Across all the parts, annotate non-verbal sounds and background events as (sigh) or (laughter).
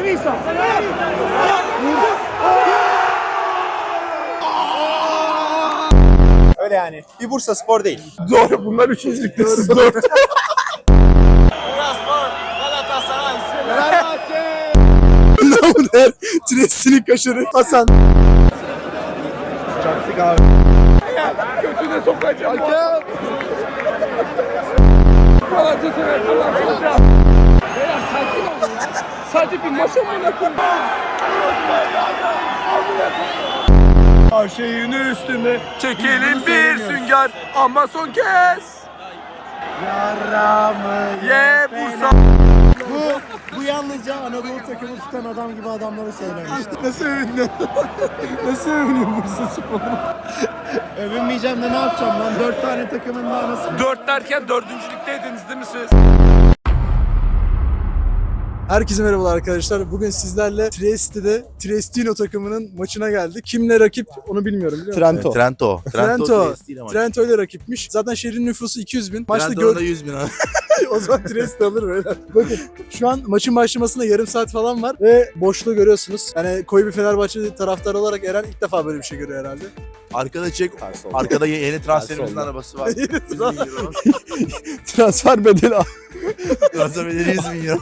Trisa. Öyle yani. Bir Bursa Spor değil. Doğru bunlar üçüncülükte siz dört. Lamuner, Tresini kaşırı. Hasan. Çaktık abi. Götüne sokacağım. Hakem. Galatasaray Galatasaray. Beyler sakin olun ya. Sadece bir maça mı yapın? Her şeyin üstünde çekelim bir sünger ama son kez. Yaramı Ye Bursa. Bu, bu yalnızca Anadolu takımı tutan adam gibi adamlara söylemiş. Nasıl övündün? Nasıl övünüyor Bursa Spor'u? (laughs) Övünmeyeceğim de ne yapacağım lan? Dört tane takımın daha nasıl? Dört derken dördüncülükteydiniz değil mi siz? Herkese merhabalar arkadaşlar. Bugün sizlerle Trieste'de Triestino takımının maçına geldik. Kimle rakip onu bilmiyorum biliyor musun? Trento. Trento. Trento. Trento. Trento ile rakipmiş. Zaten şehrin nüfusu 200 bin. Maçta gör... 100 bin abi. (laughs) o zaman Trieste alır böyle. Bakın şu an maçın başlamasına yarım saat falan var ve boşluğu görüyorsunuz. Yani koyu bir Fenerbahçe taraftarı olarak Eren ilk defa böyle bir şey görüyor herhalde. Arkada çek. Arkada ye- yeni transferimizin arabası var. 100 bin euro. (laughs) Transfer bedeli 100 bin euro.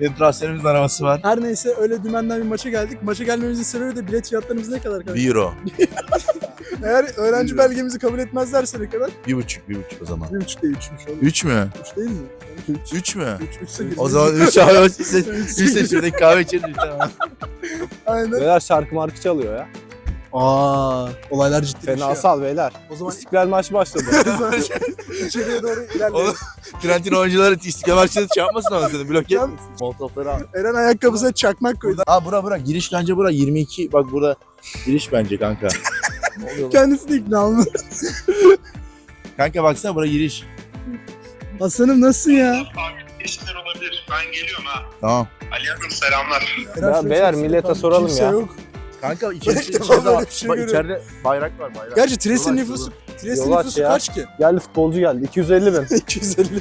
Yeni transferimizin arabası var. Her neyse öyle dümenden bir maça geldik. Maça gelmemizin sebebi de bilet fiyatlarımız ne kadar kanka? 1 euro. (laughs) Eğer öğrenci belgemizi kabul etmezlerse ne kadar? 1,5 1,5 o zaman. 1,5 değil 3'müş oğlum. 3 mü? 3 değil mi? 3 mü? 3 3'se O zaman 3 abi. 3 (laughs) şuradaki kahve içeriz (laughs) tane. Aynen. Beyler şarkı markı çalıyor ya. Aa, olaylar ciddi. Fenasal beyler. O zaman İstiklal maçı başladı. (laughs) içeriye doğru ilerleyelim. Oğlum Trentino oyuncuları istiklal maçları şey yapmasın ama seni blok etmesin. Molotofları al. Eren ayakkabısına çakmak koydu. Aa bura bura giriş bence bura 22 bak burada giriş bence kanka. Kendisi de ikna olmadı. Kanka baksana bura giriş. Hasan'ım nasılsın ya? Abi işler olabilir. Ben geliyorum ha. Tamam. Ali Hanım selamlar. Ya beyler, millete soralım kimse ya. Yok. Kanka (laughs) içerisi İlk defa içeride, böyle bir şey bak, görüyorum. içeride bayrak var bayrak. Gerçi Yol aç, nüfusu, Yol aç nüfusu ya. kaç ki? Geldi futbolcu geldi. 250 bin. 250.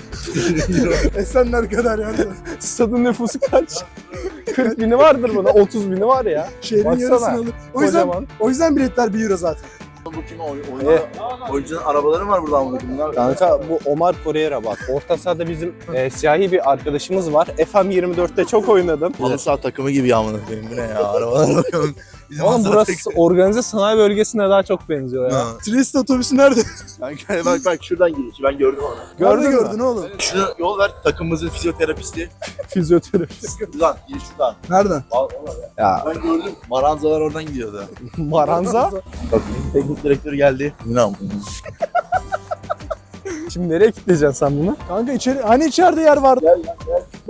Esenler kadar yani. Stadın nüfusu kaç? (laughs) 40 bini vardır buna. 30 bini var ya. Şehrin Baksana. yarısını alır. O yüzden, Kocaman. o yüzden biletler 1 euro zaten. Bu kim oy, oyuncu, oyuncunun arabaları var burada ama bunlar. Kanka bu Omar Correira bak. Orta sahada bizim e, siyahi bir arkadaşımız var. FM24'te çok oynadım. Halı saha takımı gibi yağmurda benim bu ne ya arabalara (laughs) bakıyorum. Bizim saha burası organize sanayi bölgesine daha çok benziyor ya. Trieste otobüsü nerede? (laughs) Kanka bak bak şuradan giriş ben gördüm onu. Gördün Nerede mü? gördün oğlum? Şunu yol ver takımımızın fizyoterapisti. (laughs) Fizyoterapist. Şuradan giriş şuradan. Nereden? Al, al, al. Ya Ben gördüm. Maranzalar oradan gidiyordu. (laughs) Maranza. Bak teknik direktör geldi. İnan. Şimdi nereye kitleyeceksin sen bunu? Kanka içeri, hani içeride yer vardı?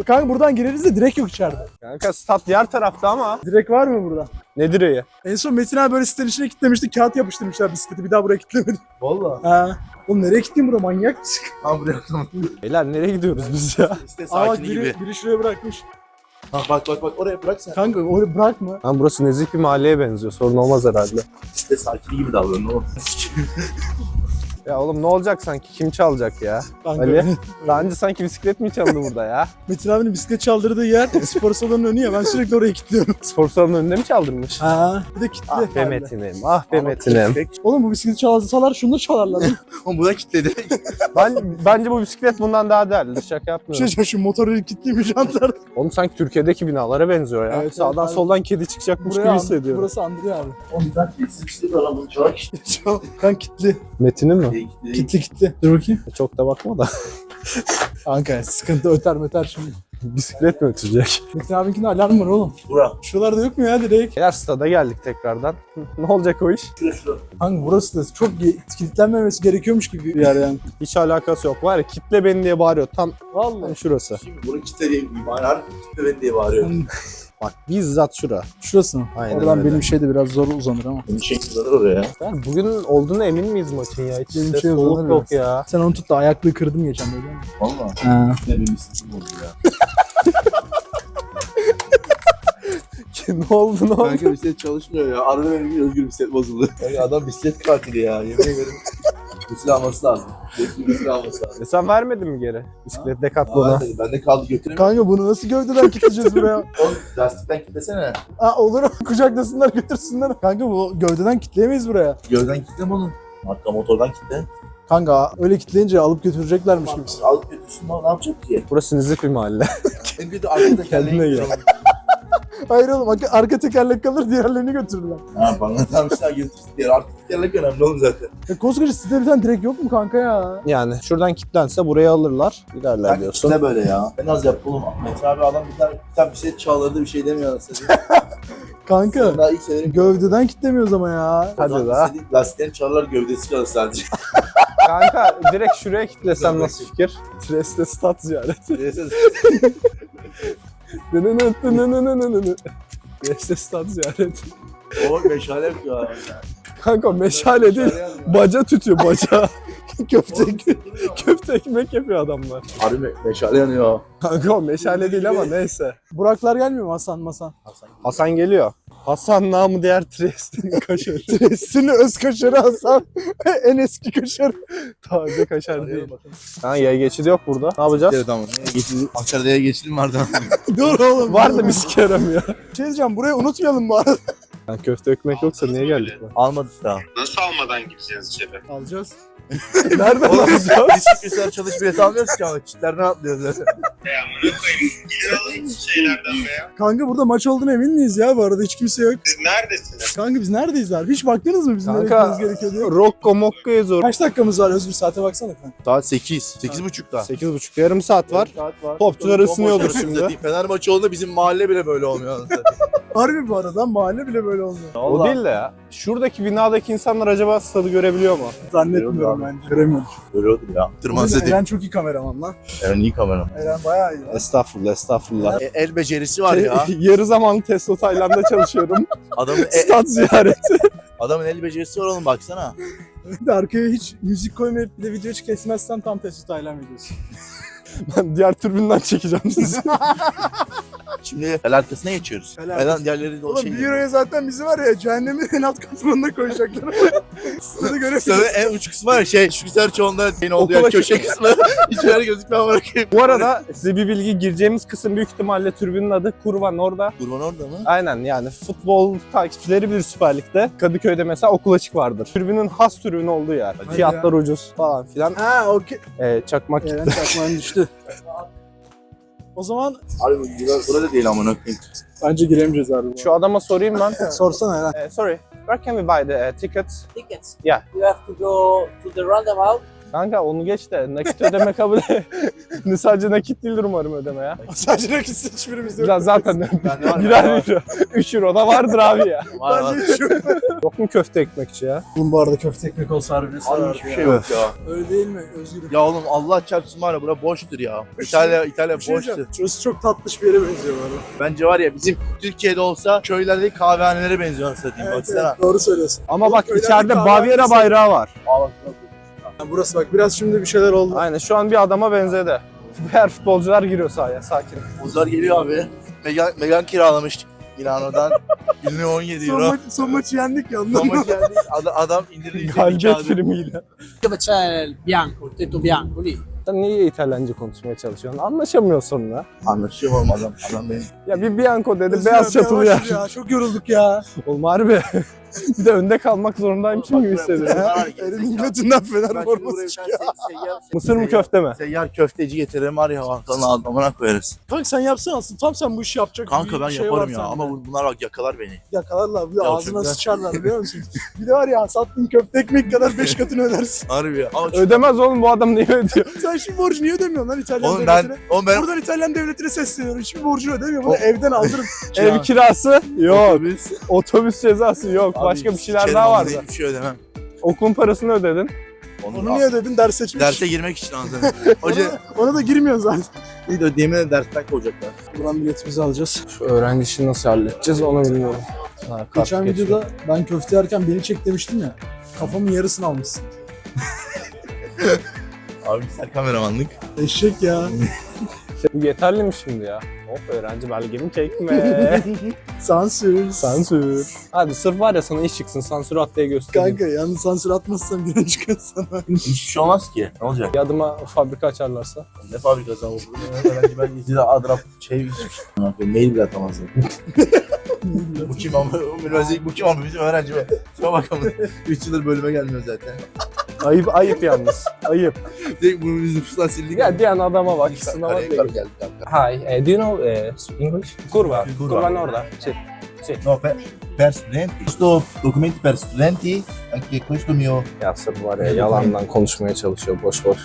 Kanka buradan gireriz de direkt yok içeride. Kanka stat diğer tarafta ama. Direkt var mı burada? Ne direği? En son Metin abi böyle sitenin içine kitlemişti. Kağıt yapıştırmışlar bisikleti. Bir daha buraya kitlemedi. Valla. Ha. Oğlum nereye gittin bura manyak mısın? (laughs) Tam buraya tamam. Beyler nereye gidiyoruz biz ya? İşte Aa sakini biri, gibi. biri şuraya bırakmış. Bak bak bak bak oraya bırak sen. Kanka orayı bırakma. Lan burası nezih bir mahalleye benziyor. Sorun olmaz herhalde. İşte sakini gibi davranın oğlum. (laughs) Ya oğlum ne olacak sanki? Kim çalacak ya? Kanka. Ali? Daha önce sanki bisiklet mi çaldı burada ya? (laughs) Metin abinin bisiklet çaldırdığı yer (laughs) spor salonunun önü ya. Ben sürekli oraya kilitliyorum. Spor salonunun önünde mi çaldırmış? Ha. Bir de kilitli. Ah be. Metin'im, ah be Metin'im. Oğlum bu bisikleti çalsalar şunu da çalarlar. (laughs) Oğlum bu da kilitledi. Ben, bence bu bisiklet bundan daha değerlidir. Şaka şey yapmıyorum. diyeceğim, şu motoru kilitliymiş jantlar. Oğlum sanki Türkiye'deki binalara benziyor ya. Evet, Sağdan evet, soldan kedi çıkacakmış Buraya gibi hissediyorum. Burası andırıyor abi. Oğlum ben şey var lan bunu çalak işte. Kan kilitli. Metin'in mi? Kilitli kilitli. Dur bakayım. Çok da bakma da. (laughs) Kanka sıkıntı öter meter şimdi. bisiklet mi ötecek? Metin abinkinde alarm var oğlum. Bura. Şuralarda yok mu ya direkt? Beyler stada geldik tekrardan. (laughs) ne olacak o iş? Şura şura. Kanka burası da çok kilitlenmemesi gerekiyormuş gibi bir yer yani. Hiç alakası yok. Var ya kitle beni diye bağırıyor. Tam, Vallahi. tam şurası. Şimdi bunu kilitledi. Bana harbi kilitle beni diye bağırıyor. Bak bizzat şura. Şurası mı? Aynen Oradan öyle. benim şey de biraz zor uzanır ama. Bunu çektiler oraya. Yani bugün olduğunu emin miyiz maçın ya? Hiç Benim işte şey soluk uzanır yok ya. Sen onu tut da ayaklığı kırdım geçen böyle. Valla. Ha. Ne benim istedim oldu ya. (laughs) ne oldu ne oldu? Kanka bisiklet çalışmıyor ya. Arada benim bir özgür bisiklet bozuldu. Kanka adam bisiklet katili ya. Yemin ederim. Bisiklet alması lazım. Bisiklet bisiklet alması lazım. E sen vermedin mi geri? Bisiklet Decathlon'a. Ben de kaldı götüremiyorum. Kanka bunu nasıl gövdeden kilitleyeceğiz buraya? (laughs) Oğlum lastikten kilitlesene. Aa olur (laughs) kucaklasınlar götürsünler. Kanka bu gövdeden kitleyemeyiz buraya. Gövden kilitleme oğlum. Arka motordan kilitle. Kanka öyle kitleyince alıp götüreceklermiş gibi. Alıp götürsün ne yapacak ki? Burası nizik bir mahalle. En kötü arka tekerleği gel. Hayır oğlum arka, tekerlek kalır diğerlerini götürürler. Ha bana tamam işte götürsün diye. Arka tekerlek önemli oğlum zaten. Ya koskoca sitede bir tane direkt yok mu kanka ya? Yani şuradan kilitlense buraya alırlar. Giderler diyorsun. ne böyle ya? En az yap oğlum. Metin abi adam bir tane, bir tane bir şey çağlardı bir şey demiyor aslında. (laughs) Kanka gövdeden kitlemiyoruz ama ya. Hadi la. Lastiklerin çağlar gövdesi kalır sadece. (laughs) Kanka direkt şuraya kilitlesem nasıl fikir? Treste stat ziyareti. (laughs) Treste stat ziyareti. o meşale yapıyor ya. Kanka meşale değil. Baca tutuyor baca. (laughs) köfte, köfte ekmek yapıyor adamlar. Harbi me- meşale yanıyor. Kanka o meşale değil ama neyse. Buraklar gelmiyor mu Hasan Masan? Hasan geliyor. Hasan namı diğer Trieste'nin (laughs) kaşarı. Tresini öz kaşarı Hasan. (laughs) en eski kaşarı. Taze kaşar değil. Ha yaya geçidi yok burada. Ne yapacağız? Evet tamam. Geçilim, Ankara'ya geçilim vardı. (laughs) Dur oğlum. Var da bir sikerim ya. Şey diyeceğim burayı unutmayalım bu arada. Yani köfte ekmek yoksa niye geldik lan? Almadık daha. Nasıl almadan gideceğiz içeri? Alacağız. (laughs) Nereden Oğlum alacağız? biz çıkmışlar çalış bilet almıyoruz ki ama çitlerden atlıyoruz zaten. Ya amına koyayım. Gidin alın şeylerden be ya. Kanka burada maç olduğuna emin miyiz ya bu arada hiç kimse yok. Siz neredesiniz? Kanka biz neredeyiz abi? Hiç baktınız mı bizim nereye Kanka gitmemiz gerekiyor diye? Rocco Mocco'ya zor. Kaç dakikamız var Özgür saate baksana kanka. Saat 8. 8 buçukta. 8.30 yarım saat var. Topçular ısınıyordur şimdi. Fener maçı olduğunda bizim mahalle bile böyle olmuyor. (laughs) Harbi bu arada mahalle bile böyle olmuyor. O değil de ya. Şuradaki binadaki insanlar acaba stadı görebiliyor mu? Zannetmiyorum bence. Göremiyorum. Böyle olur ya. Tırman Eren, seti. Eren çok iyi kameraman lan. Eren iyi kamera. Eren bayağı iyi lan. Estağfurullah, estağfurullah. E, el becerisi var ya. (laughs) Yarı zamanlı Tesla Tayland'da çalışıyorum. (laughs) Adamın, e, Stat ziyareti. (laughs) adamın el becerisi var oğlum baksana. Bir de arkaya hiç müzik koymayıp bir de video hiç kesmezsen tam Testo Taylan videosu. Ben diğer türbünden çekeceğim sizi. Şimdi el arkasına geçiyoruz. El diğerleri de o Oğlum şey. bir euroya zaten bizi var ya cehennemin en alt katmanına koyacaklar. (laughs) Sana göremiyoruz. en uç kısmı var ya şey şu güzel çoğunda şeyin olduğu yer Okula- köşe kısmı. (laughs) Hiçbir yer gözükmüyor bırakayım. Bu arada size bir bilgi gireceğimiz kısım büyük ihtimalle türbünün adı Kurvan orada. Kurban orada mı? Aynen yani futbol takipçileri bilir Süper Lig'de. Kadıköy'de mesela okul açık vardır. Türbünün has türbünün olduğu yer. Hadi Fiyatlar ucuz falan filan. Ha okey. Ee, çakmak Eren çakmağın düştü. (laughs) O zaman Abi bu burada, burada değil amına koyayım. bence giremeyeceğiz abi. Şu adama sorayım ben. (laughs) Sorsana Eren. Eh, sorry, where can we buy the eh, tickets? tickets. Yeah. You have to go to the roundabout. Kanka onu geç de nakit ödeme kabul (laughs) Ne sadece nakit değildir umarım ödeme ya. (laughs) Sadece nakitsiz hiçbirimiz yok. (laughs) Ya zaten Bende var birer ya. euro. 3 euro da vardır abi ya. Var var. Bence hiç yok. Yok mu köfte ekmekçi ya? Oğlum bu arada köfte ekmek olsa harbi ne Abi sarardı hiçbir şey yok ya. Öyle değil mi Özgür? Ya oğlum Allah çarpsın var ya bura boştur ya. İtalya İtalya Bir şey boştur. diyeceğim. Şurası çok tatlış bir yere benziyor arada. Bence var ya bizim Türkiye'de olsa köylerde kahvehanelere benziyor anasını satayım. Evet, Baksana. evet, doğru söylüyorsun. Ama Oğlum bak köylerde içeride kahve Bavyera aynısı. bayrağı var. Aa bak bak. Burası bak biraz şimdi bir şeyler oldu. Aynen şu an bir adama benzedi. Diğer futbolcular giriyor sahaya sakin. Buzlar geliyor abi. Megan, Megan kiralamış Milano'dan. (laughs) Günlüğü 17 Son, euro. maç, son maçı yendik ya ondan. Ama geldi adam, adam indirdi Galibiyet filmiyle. Dove c'è il bianco, il tetto bianco lì. Sen niye İtalyanca konuşmaya çalışıyorsun? Anlaşamıyorsun sonunda. Anlaşıyor oğlum adam. Adam benim. Ya bir Bianco dedi beyaz çatılı ya. ya. Çok yorulduk ya. Oğlum harbi. (laughs) bir de önde kalmak zorundaymışım gibi hissediyorum. Elinin götünden fener forması çıkıyor. (laughs) Mısır mı köfte mi? Seyyar köfteci getirelim var ya arkadan adamına koyarız. Kanka sen yapsana aslında tam sen bu işi yapacak Kanka ben şey yaparım ya sende. ama bu- bunlar bak yakalar beni. Yakalarlar bir ağzına sıçarlar biliyor musun? (laughs) bir de var ya sattığın köfte ekmek kadar 5 katını ödersin. Harbi ya. Ama Ödemez oğlum bu adam niye ödüyor? sen şimdi borcu niye ödemiyorsun lan İtalyan oğlum devletine? ben, oğlum ben Buradan İtalyan devletine sesleniyorum. Hiçbir borcunu ödemiyor. Bunu O- evden aldırın. Ev kirası? Yok. Otobüs. Otobüs cezası yok. Abi, Başka bir şeyler sikerim daha vardı. Hiçbir şey ödemem. Okulun parasını ödedin. Onu, Onu niye ödedin? Ders seçmiş. Derse girmek için anladım. (laughs) Hoca Ona, ona da girmiyorsun zaten. iyi de ödeyemeden dersten kovacaklar. Buradan biletimizi alacağız. Şu öğrenci işini nasıl halledeceğiz onu bilmiyorum. Ha, Geçen geçiyor. videoda ben köfte yerken beni çek demiştim ya. Kafamın yarısını almışsın. (laughs) Abi güzel kameramanlık. Eşek ya. (laughs) Bu yeterli mi şimdi ya? Hop öğrenci belgemi çekme. (laughs) Sansür. sansür. Hadi sırf var ya sana iş çıksın sansür at diye göstereyim. Kanka yalnız sansür atmazsan bir an çıkar sana. Hiçbir şey olmaz ki. Ne olacak? Bir adıma fabrika açarlarsa. Ne fabrikası ama bu? Öğrenci belgesi (laughs) de adına şey şey. Mail bile atamazlar. (laughs) bu kim ama? Üniversite bu kim ama bizim öğrenci? Şuna bakalım. 3 yıldır bölüme gelmiyor zaten. Ayıp ayıp yalnız. ayıp. Direkt bunu biz nüfustan sildik. Ya diyen adama bak sınava değil. geldi. Hi, eh, do you know eh, English? Kurva. Kurva. Kurva orada. Sì. No, per, per studenti. Questo documenti per studenti, anche questo mio Ya sırf var ya yalandan konuşmaya çalışıyor boş boş.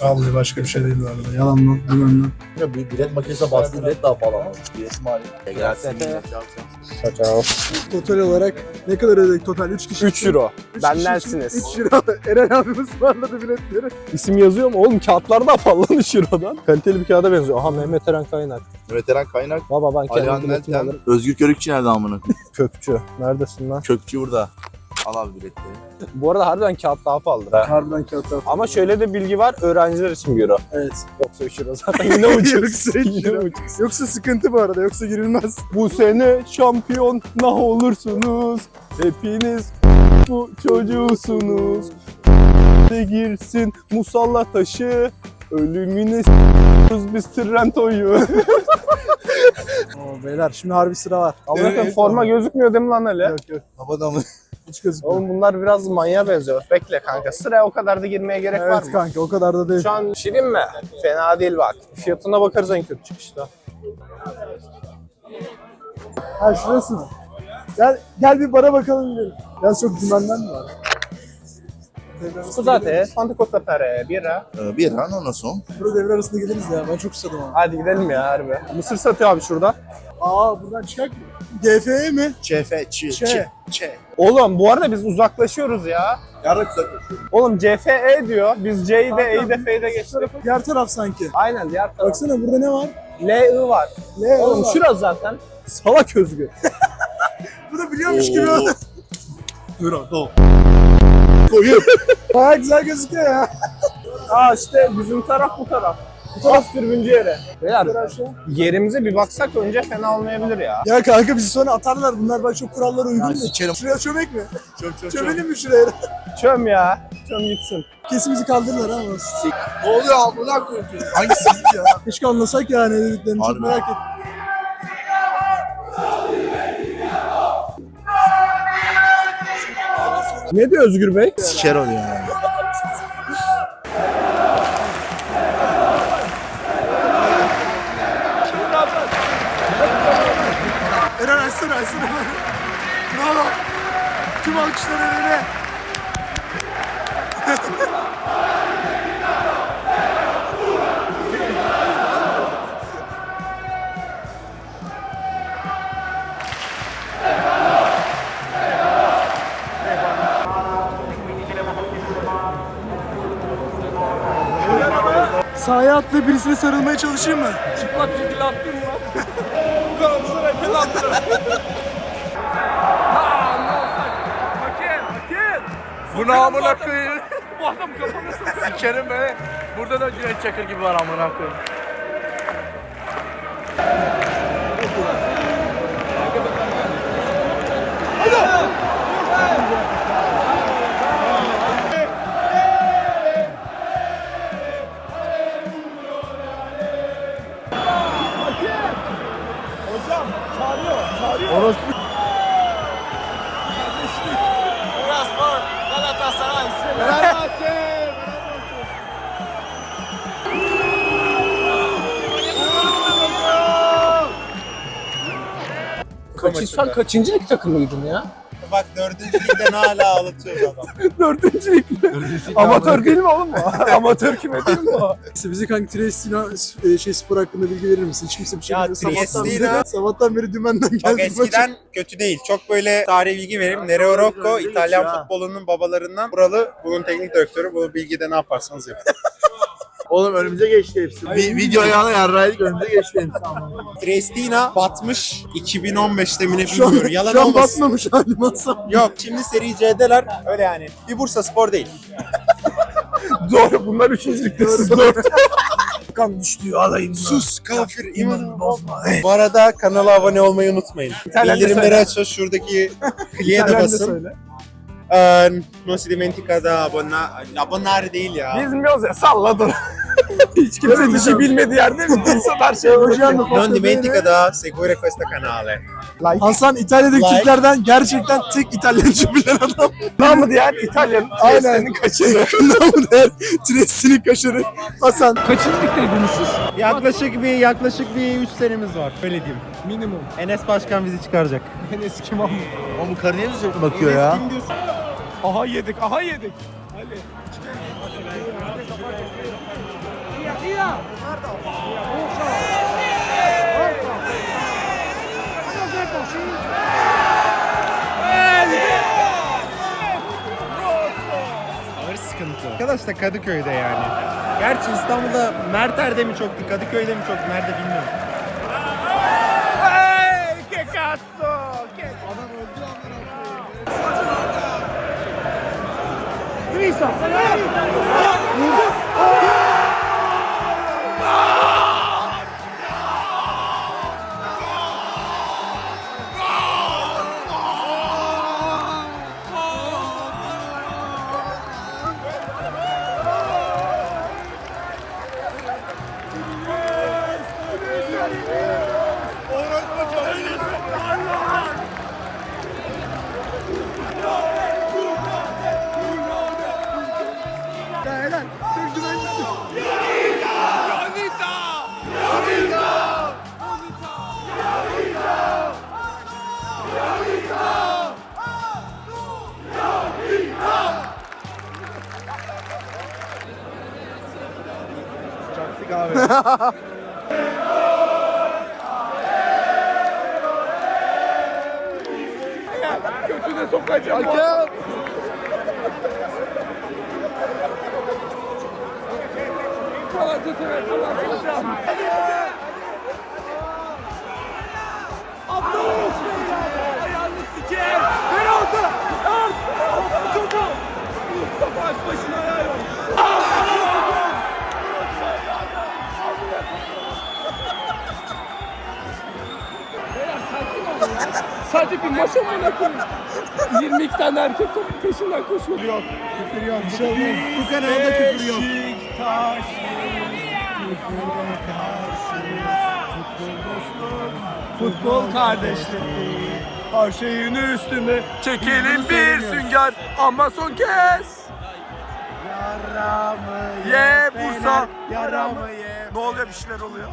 Vallahi başka bir şey değil bu arada. Yalandan, güvenle. Ya bir bilet makinesine bastığın bilet daha pahalı ama. Bilet mali. Gelsin. Ciao. Total olarak ne kadar ödedik total? 3 kişi. 3 euro. Üç Bendensiniz. 3 euro. (laughs) Eren abimiz ısmarladı biletleri. İsim yazıyor mu? Oğlum kağıtlar da pahalı lan 3 eurodan. Kaliteli bir kağıda benziyor. Aha Mehmet Eren Kaynak. Veteran kaynak. Baba ben kendim Alihan biletimi alırım. Özgür Körükçü nerede amına? Kökçü. Neredesin lan? Kökçü burada. Al abi biletleri. (laughs) Bu arada harbiden kağıt daha pahalıdır ha. Harbiden kağıtlar. Ama şöyle de bilgi var. Öğrenciler için bir euro. Evet. Yoksa 3 euro zaten yine (laughs) ucuz. Yoksa üç euro. Yoksa sıkıntı bu arada. Yoksa girilmez. (laughs) Bu sene şampiyon nah olursunuz. Hepiniz bu çocuğusunuz. De girsin musalla taşı. Ölümüne s**yoruz biz Trento'yu. Beyler şimdi harbi sıra var. Ama bakın forma gözükmüyor değil mi lan öyle? Yok yok. Havada mı? (laughs) Hiç gözükmüyor. Oğlum bunlar biraz manyağa benziyor. Bekle kanka. Sıraya o kadar da girmeye gerek var Evet mı? kanka o kadar da değil. Şu an bir şey mi? Fena değil bak. Fiyatına bakarız en kötü çıkışta. Ha şurası mı? Gel, gel bir bara bakalım gidelim. Ya çok dümenden mi var? Scusate, quanto costa per eh, birra? Ee, bir an ondan sonra. Burada devre arasında gideriz ya. Ben çok susadım ama. Hadi gidelim ya harbi. Mısır satıyor abi şurada. Aa buradan çıkak mı? GFE mi? Çi, Çe. çi, çe. Oğlum bu arada biz uzaklaşıyoruz ya. Yarın uzaklaşıyor. Oğlum CFE diyor. Biz C'yi de E'yi de F'yi de geçtik. Diğer taraf sanki. Aynen diğer taraf. Baksana burada ne var? LI var. Ne Oğlum şurası zaten. Salak özgür. (laughs) Bu da biliyormuş gibi. Dur o. Baya (laughs) güzel gözüküyor ya. (laughs) Aa işte bizim taraf bu taraf. Bu taraf sürgüncü yeri. Beyler Aşağı. yerimize bir baksak önce fena olmayabilir ya. Ya kanka bizi sonra atarlar. Bunlar bak çok kurallara uygun Ya mu? sikerim. Şuraya çömek mi? Çöp çöp. Çömelim mi şuraya? Çöm ya. Çöm gitsin. Kesin bizi kaldırırlar ama. Ne oluyor amına koyayım? Hangisi ya? Keşke anlasak ya ne dediklerini çok merak ettim. Ne diyor Özgür Bey? Siker oluyor yani. Eren açsana açsana. Bravo. Tüm alkışlar Eren'e. Sahaya atlayıp birisine sarılmaya çalışayım mı? Çıplak şekilde attın mı lan? (laughs) Galatasaray penaltı. Bu ne amına koyayım? Bu adam sokuyor. Sikerim be. Burada da Cüneyt Çakır gibi var amına koyayım. Kaçın, sen kaçıncı lig takımıydın ya? Bak dördüncü ligden hala ağlatıyor adam. (laughs) Dördüncü lig mi? Amatör değil mi oğlum bu? (laughs) Amatör kime değil mi o? İşte bize kanka Triestina e, şey spor hakkında bilgi verir misin? Hiç kimse bir şey Ya bilmiyor. Sabahtan Triestina- beri, sabahtan beri dümenden geldik. Bak eskiden kötü değil. Çok böyle tarih bilgi vereyim. Nereo Rocco İtalyan ya. futbolunun babalarından. Buralı bunun teknik direktörü. Bu bilgide ne yaparsanız yapın. (laughs) Oğlum önümüze geçti hepsi. Bir video ayağına yarraydık önümüze geçti hepsi. Triestina batmış 2015'te mi ne Şu an, bilmiyorum. Yalan şu an olmasın. batmamış halim olsam. Yok şimdi seri C'deler. Öyle yani. Bir Bursa Spor değil. (laughs) Doğru bunlar üçüncü ligdesin. Dört. (laughs) kan düştüğü alayım. Sus kafir imanı bozma. Bu arada kanala abone olmayı unutmayın. İtalyanca Bildirimleri söyle. açın şuradaki (laughs) kliye de basın. Ee, non si dimentica da abbonare, abbonare değil ya. Biz bilmiyoruz ya salla dur. Hiç kimse bir şey bilmediği yerde her şey Non dimentica da seguire questo canale. Hasan İtalya'daki Like. Türklerden gerçekten tek İtalyanca bilen adam. Namı diğer (laughs) İtalyan Aynen. Trieste'nin kaçırı. (laughs) Namı der. Tresini kaşırı. Hasan. Kaçıncı ligdeydiniz siz? Yaklaşık bir yaklaşık bir 3 senemiz var. Öyle diyeyim. Minimum. Enes Başkan bizi çıkaracak. Enes kim ama? Ama bu karıya mı sürekli bakıyor ya? Aha yedik, aha yedik. Ali. Ağır sıkıntı. Arkadaş da Kadıköy'de yani. Gerçi İstanbul'da Merter'de mi çoktu, Kadıköy'de mi çoktu, nerede bilmiyorum. Hey, che cazzo! Che... Götüne sokacağım. Hakem! Galatasaray, Galatasaray. Abdullah Ayağını siker. Penaltı. Çocuğum. Mustafa Akbaş'ın ayağı Sadece bir maç amına koyayım. 22 tane erkek topun peşinden koşuyor. Yok. Küfür yok. Bir şey olmaz. Bu kanalda küfür yok. Futbol kardeşliği her şeyin üstünde çekelim bir sünger ama son kez. Ye Bursa. Yaramı ye. Ne oluyor bir şeyler oluyor.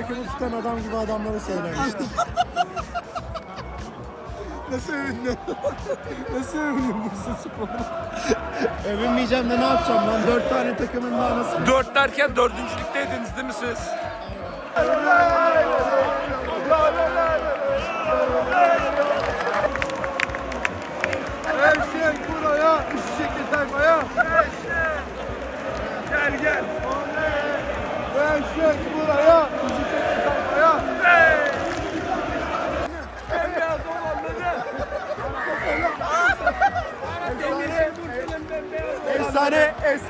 Takımı tutan adam gibi adamlara söylemiştim. Nasıl övündün? Nasıl övündün Bursa Spor'a? Övünmeyeceğim de ne yapacağım lan? Dört tane takımın daha nasıl? Dört derken dördüncülükteydiniz değil mi siz? Gel gel. Bembeyaz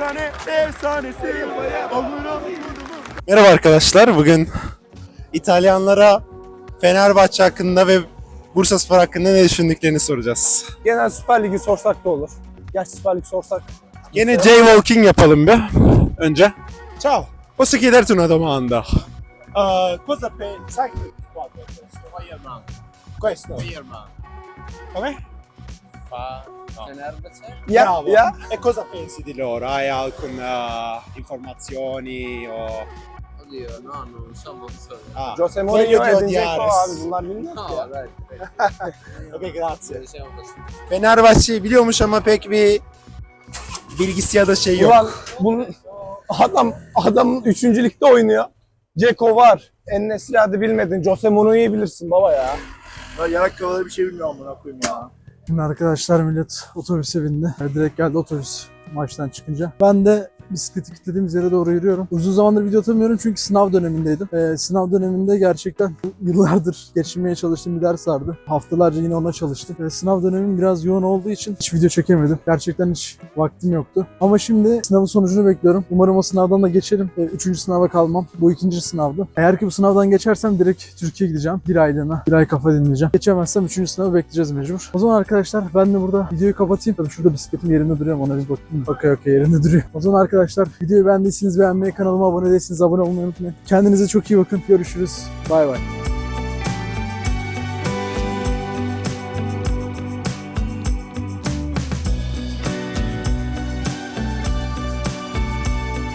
Efsane, efsane, efsanesi. Merhaba arkadaşlar. Bugün İtalyanlara Fenerbahçe hakkında ve Bursa Spor hakkında ne düşündüklerini soracağız. Genel Süper Ligi sorsak da olur. Gerçi Süper Lig sorsak. Gene J-Walking yapalım bir önce. Ciao. Posso chiederti una domanda? Uh, cosa pensi? Sai che quadro è questo? Bayern Questo? Bayern Come? fa Fenerbahce. Ya Bravo. ya. E cosa pensi di loro? Hai alcune uh, informazioni o... Oddio, no, non so molto. Ah, Jose Mourinho, di Edin Dzeko abi bunlar bilmiyor No, ki (laughs) ya. grazie. Siamo così. Fenerbahçe biliyormuş ama pek bir bilgisi ya da şey yok. Ulan bunun adam 3. ligde oynuyor. Ceko var. Ennesri hadi bilmedin. Jose Mourinho'yu bilirsin baba ya. Ya yarak kavaları bir şey bilmiyorum amına koyayım ya. Şimdi arkadaşlar millet otobüse bindi. Direkt geldi otobüs maçtan çıkınca. Ben de bisikleti kilitlediğimiz yere doğru yürüyorum. Uzun zamandır video atamıyorum çünkü sınav dönemindeydim. Ee, sınav döneminde gerçekten (laughs) yıllardır geçirmeye çalıştığım bir ders vardı. Haftalarca yine ona çalıştım. Ee, sınav dönemim biraz yoğun olduğu için hiç video çekemedim. Gerçekten hiç vaktim yoktu. Ama şimdi sınavın sonucunu bekliyorum. Umarım o sınavdan da geçerim. Ee, üçüncü sınava kalmam. Bu ikinci sınavdı. Eğer ki bu sınavdan geçersem direkt Türkiye'ye gideceğim. Bir aylığına. Bir ay kafa dinleyeceğim. Geçemezsem üçüncü sınavı bekleyeceğiz mecbur. O zaman arkadaşlar ben de burada videoyu kapatayım. Tabii şurada bisikletim yerinde duruyor ona bir bakayım. Okey okey yerinde duruyor. O zaman arkadaşlar videoyu beğendiyseniz beğenmeyi, kanalıma abone değilseniz abone olmayı unutmayın. Kendinize çok iyi bakın. Görüşürüz. Bay bay.